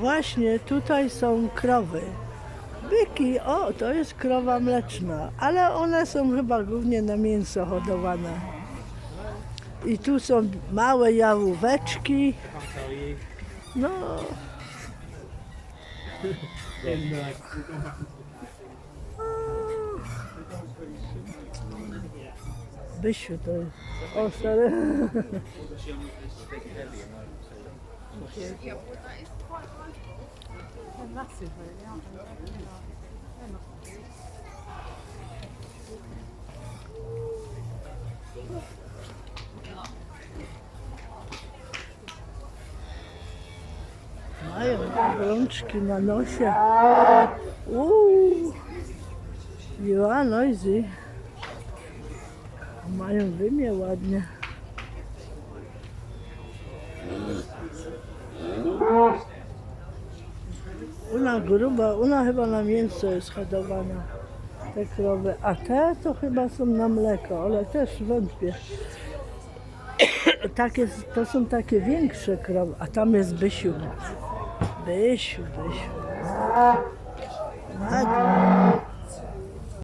Właśnie tutaj są krowy. Byki, o, to jest krowa mleczna, ale one są chyba głównie na mięso hodowane. I tu są małe jałóweczki. No, Bysiu to jest. O, stary. Mają rączki na nosie. Uuu. Are noisy. Mają wymię ładnie. Una gruba, una chyba na mięso jest hodowana. Te krowy, a te to chyba są na mleko, ale też wątpię. Takie, to są takie większe krowy, a tam jest Bysiu. Bysiu, Bysiu.